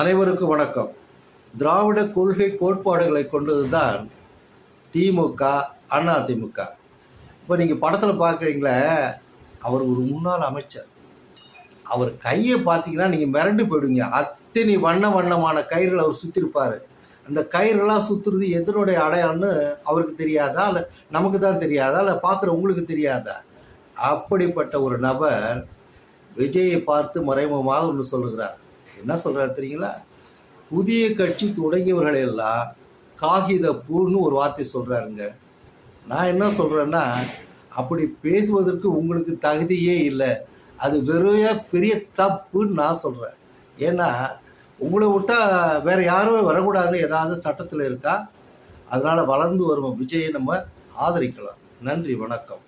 அனைவருக்கும் வணக்கம். திராவிட கொள்கை கோட்பாடுகளை கொண்டதுதான் திமுக அண்ணா திமுக. இப்போ நீங்கள் படத்தில் பார்க்குறீங்களே அவர் ஒரு முன்னாள் அமைச்சர். அவர் கையை பார்த்தீங்கன்னா நீங்கள் மிரண்டு போயிடுங்க அத்தனை வண்ண வண்ணமான கயிறுகள் அவர் சுற்றிருப்பார் அந்த கயிறுலாம் சுற்றுறது எதனுடைய அடையாளம்னு அவருக்கு தெரியாதா? இல்லை நமக்கு தான் தெரியாதா? இல்லை பார்க்குற உங்களுக்கு தெரியாதா? அப்படிப்பட்ட ஒரு நபர் விஜயை பார்த்து மறைமுகமாக ஒன்று சொல்லுகிறார். என்ன சொல்கிறார் தெரியுங்களா? புதிய கட்சி தொடங்கியவர்கள் எல்லாம் காகித பூன்னு ஒரு வார்த்தை சொல்கிறாருங்க நான் என்ன சொல்கிறேன்னா அப்படி பேசுவதற்கு உங்களுக்கு தகுதியே இல்லை. அது வெறும் பெரிய தப்புன்னு நான் சொல்கிறேன் ஏன்னா உங்களை விட்டால் வேறு யாருமே வரக்கூடாதுன்னு ஏதாவது சட்டத்தில் இருக்கா? அதனால் வளர்ந்து வரும் விஜயை நம்ம ஆதரிக்கலாம். நன்றி வணக்கம்.